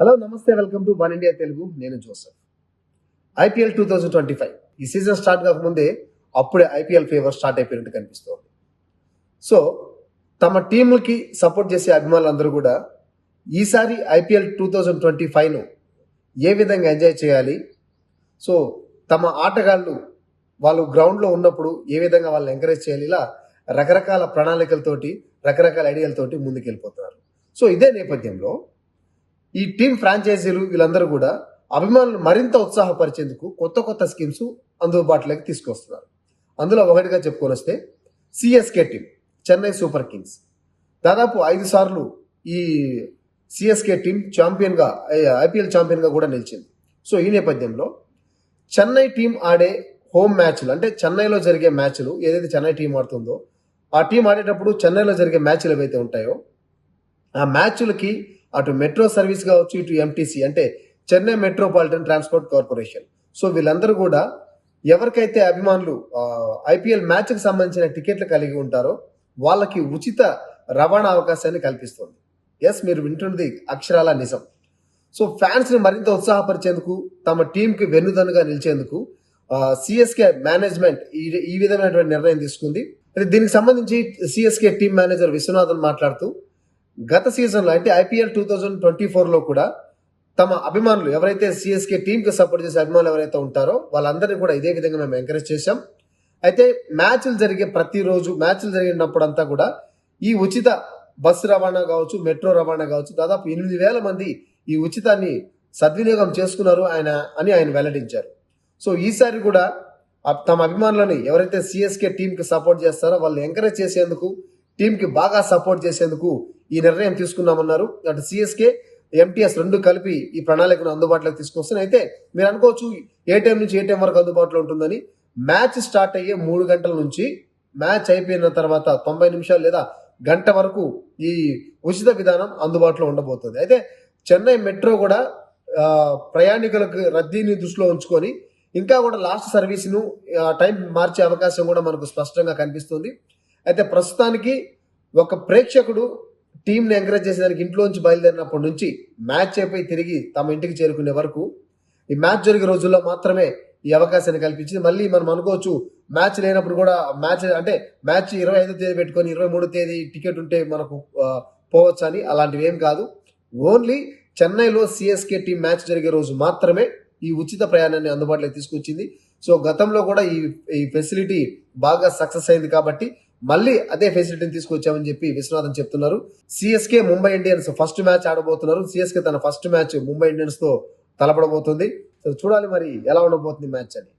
Hello namaste welcome to one India Telugu నేను Joseph. IPL two thousand twenty five ఈ season start కాకముందే అప్పుడే IPL favour start అయిపోయినట్టు కనిపిస్తోంది. సో తమ టీములకి సపోర్ట్ చేసే అభిమానులందరూ కూడా ఈసారి ఐపీఎల్ టూ థౌజండ్ ట్వంటీ ఫైవ్ను ఏ విధంగా ఎంజాయ్ చేయాలి? సో తమ ఆటగాళ్ళు వాళ్ళు గ్రౌండ్లో ఉన్నప్పుడు ఏ విధంగా వాళ్ళని ఎంకరేజ్ చేయాలి? ఇలా రకరకాల ప్రణాళికలతోటి రకరకాల ఐడియాలతోటి ముందుకెళ్ళిపోతున్నారు. సో ఇదే నేపథ్యంలో ఈ టీం ఫ్రాంచైజీలు వీళ్ళందరూ కూడా అభిమానులు మరింత ఉత్సాహపరిచేందుకు కొత్త కొత్త స్కీమ్స్ అందుబాటులోకి తీసుకొస్తున్నారు. అందులో ఒకటిగా చెప్పుకొని వస్తే CSK team Chennai Super Kings దాదాపు ఐదు సార్లు ఈ సిఎస్కే టీం ఛాంపియన్గా ఐపీఎల్ ఛాంపియన్గా కూడా నిలిచింది. సో ఈ నేపథ్యంలో చెన్నై టీం ఆడే హోమ్ మ్యాచ్లు అంటే చెన్నైలో జరిగే మ్యాచ్లు ఏదైతే చెన్నై టీం ఆడుతుందో ఆ టీం ఆడేటప్పుడు చెన్నైలో జరిగే మ్యాచ్లు ఏవైతే ఉంటాయో ఆ మ్యాచ్లకి అటు మెట్రో సర్వీస్ కావచ్చు ఇటు ఎంటీసీ అంటే Chennai metropolitan transport corporation so వీళ్ళందరూ కూడా ఎవరికైతే అభిమానులు ఐపీఎల్ మ్యాచ్కి సంబంధించిన టికెట్లు కలిగి ఉంటారో వాళ్ళకి ఉచిత రవాణా అవకాశాన్ని కల్పిస్తుంది. ఎస్ మీరు వింటున్నది అక్షరాల నిజం. సో ఫ్యాన్స్ని మరింత ఉత్సాహపరిచేందుకు తమ టీంకి వెన్నుదన్నుగా నిలిచేందుకు సిఎస్కే మేనేజ్మెంట్ ఈ ఈ విధమైనటువంటి నిర్ణయం తీసుకుంది. దీనికి సంబంధించి సిఎస్కే టీం మేనేజర్ విశ్వనాథన్ మాట్లాడుతూ గత సీజన్లో అంటే ఐపీఎల్ టూ థౌజండ్ ట్వంటీ ఫోర్లో కూడా తమ అభిమానులు ఎవరైతే సిఎస్కే టీంకి సపోర్ట్ చేసే అభిమానులు ఎవరైతే ఉంటారో వాళ్ళందరినీ కూడా ఇదే విధంగా మేము ఎంకరేజ్ చేశాం. అయితే మ్యాచ్లు జరిగే ప్రతిరోజు మ్యాచ్లు జరిగినప్పుడంతా కూడా ఈ ఉచిత బస్సు రవాణా కావచ్చు మెట్రో రవాణా కావచ్చు దాదాపు ఎనిమిది వేల మంది ఈ ఉచితాన్ని సద్వినియోగం చేసుకున్నారు ఆయన అని ఆయన వెల్లడించారు. సో ఈసారి కూడా తమ అభిమానులని ఎవరైతే సిఎస్కే టీంకి సపోర్ట్ చేస్తారో వాళ్ళు ఎంకరేజ్ చేసేందుకు టీంకి బాగా సపోర్ట్ చేసేందుకు ఈ నిర్ణయం తీసుకున్నామన్నారు అటు సిఎస్కే ఎంటీఎస్ రెండు కలిపి ఈ ప్రణాళికను అందుబాటులోకి తీసుకొస్తాను అయితే మీరు అనుకోవచ్చు ఏ టైం నుంచి ఏ టైం వరకు అందుబాటులో ఉంటుందని. మ్యాచ్ స్టార్ట్ అయ్యే మూడు గంటల నుంచి మ్యాచ్ అయిపోయిన తర్వాత తొంభై నిమిషాలు లేదా గంట వరకు ఈ ఉచిత విధానం అందుబాటులో ఉండబోతుంది. అయితే చెన్నై మెట్రో కూడా ప్రయాణికులకు రద్దీని దృష్టిలో ఉంచుకొని ఇంకా కూడా లాస్ట్ సర్వీస్ను టైం మార్చే అవకాశం కూడా మనకు స్పష్టంగా కనిపిస్తుంది. అయితే ప్రస్తుతానికి ఒక ప్రేక్షకుడు టీంని ఎంకరేజ్ చేసేదానికి ఇంట్లోంచి బయలుదేరినప్పటి నుంచి మ్యాచ్ అయిపోయి తిరిగి తమ ఇంటికి చేరుకునే వరకు ఈ మ్యాచ్ జరిగే రోజుల్లో మాత్రమే ఈ అవకాశాన్ని కల్పించింది. మళ్ళీ మనం అనుకోవచ్చు మ్యాచ్ లేనప్పుడు కూడా మ్యాచ్ అంటే మ్యాచ్ ఇరవై ఐదో తేదీ పెట్టుకొని ఇరవై మూడో తేదీ టికెట్ ఉంటే మనకు పోవచ్చు అని అలాంటివి ఏం కాదు. ఓన్లీ చెన్నైలో సిఎస్కే టీం మ్యాచ్ జరిగే రోజు మాత్రమే ఈ ఉచిత ప్రయాణాన్ని అందుబాటులోకి తీసుకొచ్చింది. సో గతంలో కూడా ఈ ఈ ఫెసిలిటీ బాగా సక్సెస్ అయింది కాబట్టి మళ్ళీ అదే ఫెసిలిటీని తీసుకొచ్చామని చెప్పి విశ్వనాథన్ చెప్తున్నారు. CSK Mumbai Indians first match ఆడబోతున్నారు. CSK తన ఫస్ట్ మ్యాచ్ ముంబై ఇండియన్స్తో తలపడబోతుంది. చూడాలి మరి ఎలా ఉండబోతుంది మ్యాచ్ అని.